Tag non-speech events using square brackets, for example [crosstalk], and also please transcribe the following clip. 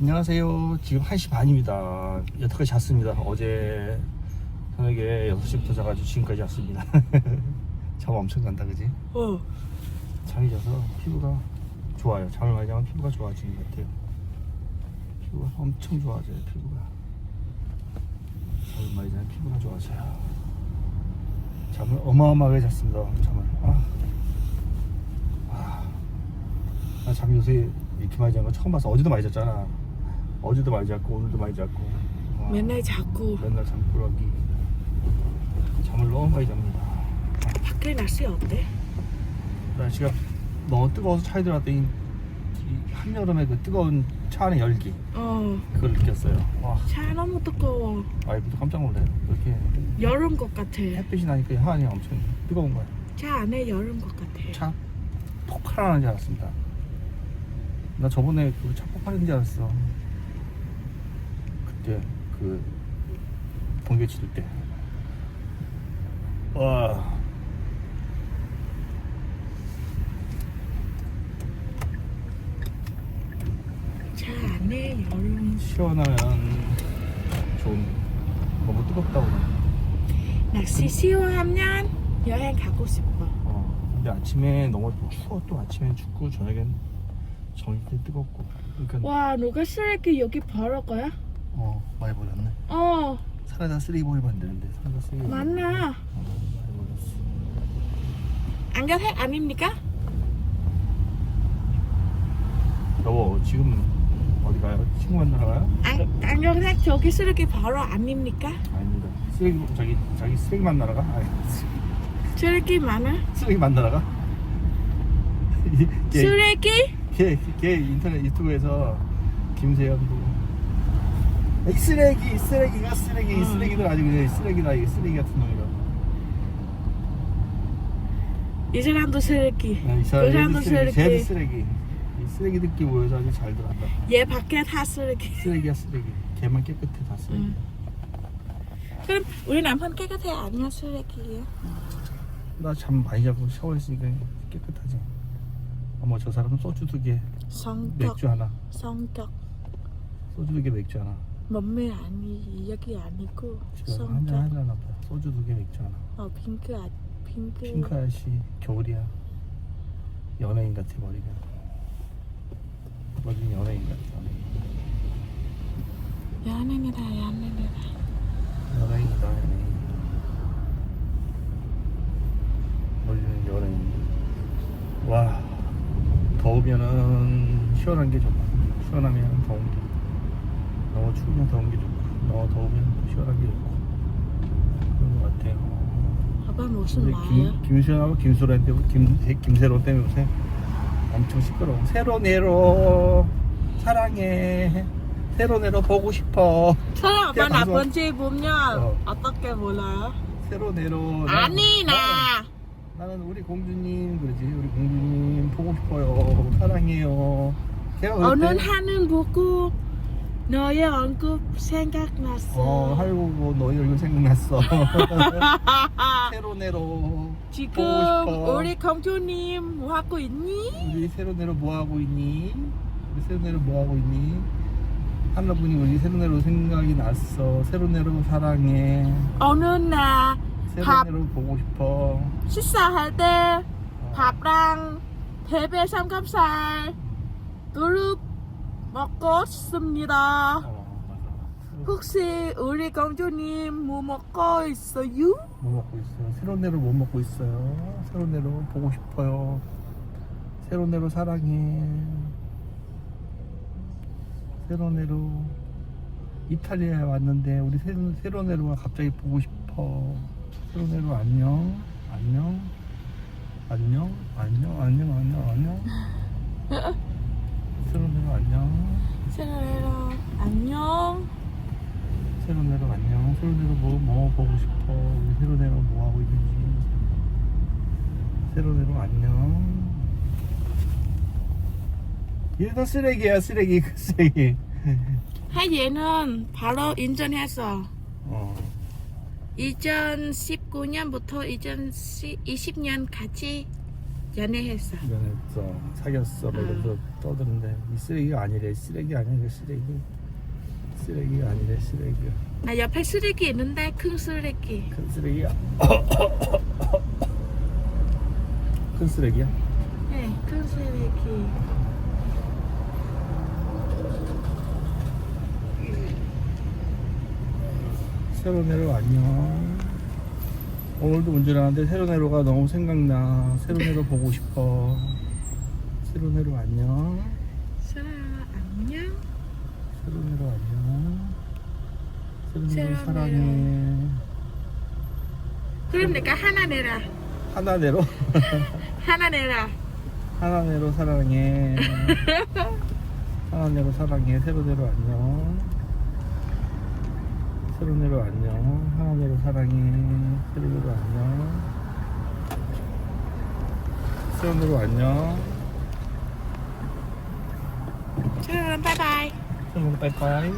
안녕하세요. 지금 1시 반입니다. 여태까지 잤습니다. 어제 저녁에 6시부터 자가지고 지금까지 잤습니다. [laughs] 잠 엄청 간다, 그지? 어. 잠이 자서 피부가 좋아요. 잠을 많이 자면 피부가 좋아지는 것 같아요. 피부가 엄청 좋아져요, 피부가. 잠을 많이 자면 피부가 좋아져요. 잠을 어마어마하게 잤습니다, 잠을. 아. 아. 나 잠이 요새 이렇게 많이 잔거 처음 봤어. 어제도 많이 잤잖아. 어제도 많이 잤고, 오늘도 많이 잤고. 와. 맨날 자꾸 맨날 잠꾸러기. 잠을 너무 많이 잡니다. 밖에 날씨 어때? 날씨가 너무 뜨거워서 차에 들어갔더니 이 한여름에 그 뜨거운 차 안의 열기 어. 그걸 느꼈어요. 와 차 너무 뜨거워. 와이프도 깜짝 놀래요. 이렇게 여름 것 같아. 햇빛이 나니까 이 하안이 엄청 뜨거운 거야. 차 안에 여름 것 같아. 차 폭발하는 줄 알았습니다. 나 저번에 그 차 폭발인 줄 알았어. 그때 그 번개 치를 때. 와. 차 안에 여름. 시원하면 좀 너무 뜨겁다고. 날씨 시원하면 여행 가고 싶어. 어, 근데 아침에 너무 추워 또 아침엔 춥고 저녁엔 저녁 때 뜨겁고 그러니까 와, 누가 쓰레기 여기 버릴 거야? 어 많이 버렸네 어, 사라다 쓰레기 되는데 사라다 쓰레기 맞나? 어, 많이 버렸어 안경색 아닙니까? 여보 지금 어디 가요? 친구 만나러 가요? 안, 안경색 저기 쓰레기 바로 아닙니까? 아닙니다 쓰레기 자기 자기 쓰레기 만나러 가? 아니, 쓰레기 많아? 쓰레기 만나러 가? 걔, 쓰레기? 걔, 걔 인터넷 유튜브에서 김세현 이 쓰레기 이 쓰레기가 쓰레기 이 음. 쓰레기들 아주 그냥 쓰레기다 이게 쓰레기 같은 놈이라 이 사람도 쓰레기. 이그 사람 사람도 쓰레기 쟤도 쓰레기. 쓰레기 이 쓰레기들끼리 모여서 아주 잘 들어간다 얘 밖에 다 쓰레기. 쓰레기야 쓰레기 걔만 깨끗해 다 쓰레기 응. 그럼 우리 남편 깨끗해 아니야 쓰레기예요? 나잠 많이 자고 샤워했으니까 깨끗하지 어머 저 사람은 소주 두개 성격 맥주 하나 성격 소주 두개 맥주 하나 몸매 아니 여기 아니고 지금 한잔 성격 하잖아 봐. 소주 두 개 맥주 하나 어 핑크 아 핑크. 핑크 아저씨 겨울이야. 연예인 같아 머리가. 머리는 연예인 같아 연예인. 연예인이다 연예인이다. 연예인이다 연예인. 머리는 연예인. 와 더우면은 시원한 게 좋아 시원하면 너무 추우면 더운 게 좋고 너무 더우면 시원한 게 좋고. 그런 것 같아요. 아빠 무슨 근데 말이야? 김, 김수현하고 김소란 때문에 김, 김세로 때문에 요새 엄청 시끄러워. 새로 내로 사랑해. 새로 내로 보고 싶어. 사랑 아빠 방송- 나쁜 집 보면 어. 어떻게 몰라요? 새로 내로. 아니 나! 나는 우리 공주님 그러지. 우리 공주님 보고 싶어요. 사랑해요. 오늘 그때 하는 보고 너의 얼굴 생각났어 어 아이고 뭐 너희 얼굴 생각났어 [laughs] 새로 내로 보고 지금 싶어. 우리 공주님 뭐 하고 있니? 우리 새로 내로 뭐 하고 있니? 우리 새로 내로 뭐 하고 있니? 하나분이 우리 새로 내로 생각이 났어. 새로 내로 사랑해. 오늘 나 새로 밥 내로 보고 싶어. 식사할 때 밥랑 대배 삼겹살 두릅 먹고 싶습니다. 어 맞아. 혹시 우리 공주님 뭐 먹고 있어요? 뭐 먹고 있어요? 새로 내로 뭐 먹고 있어요? 새로 내로 보고 싶어요. 새로 내로 사랑해. 새로 내로 이탈리아에 왔는데 우리 새로, 새로 내로가 갑자기 보고 싶어. 새로 내로 안녕. 안녕. 안녕. 안녕. 안녕. 안녕. 안녕. [laughs] 새로 내로 안녕. 세라레라 안녕. 새로 내로 안녕. 새로 내로 뭐, 뭐 보고 싶어. 우리 새로 내로 뭐 하고 있는지. 새로 내로 안녕. 이게 다 쓰레기야, 쓰레기, 그 쓰레기. 하 얘는 바로 인전해서 어. 2019년부터 2020년 같이 연애했어. 연애했어. 사귀었어. 막 이러면서 떠드는데. 이 쓰레기가 아니래. 쓰레기 아니야. 그 쓰레기. 쓰레기가 아니래. 쓰레기가 나 옆에 쓰레기 있는데 큰 쓰레기. 큰 쓰레기야. [coughs] 큰 쓰레기야? 네, 큰 쓰레기. 세로네로 안녕 오늘도 운전하는데 세로네로가 너무 생각나. 세로네로 보고 싶어. 세로네로 안녕. 사 안녕. 세로네로 안녕. 세로네로. 사랑해. 그럼 내가 하나 내라. 하나네로? [laughs] 하나 내라. 하나네로 사랑해. [laughs] 하나네로 사랑해. 세로네로 안녕. 세로네로 안녕. 하나네로 사랑해. 세로네로 안녕 세로네로 안녕 자, 바이바이. 세로네로 빠이빠이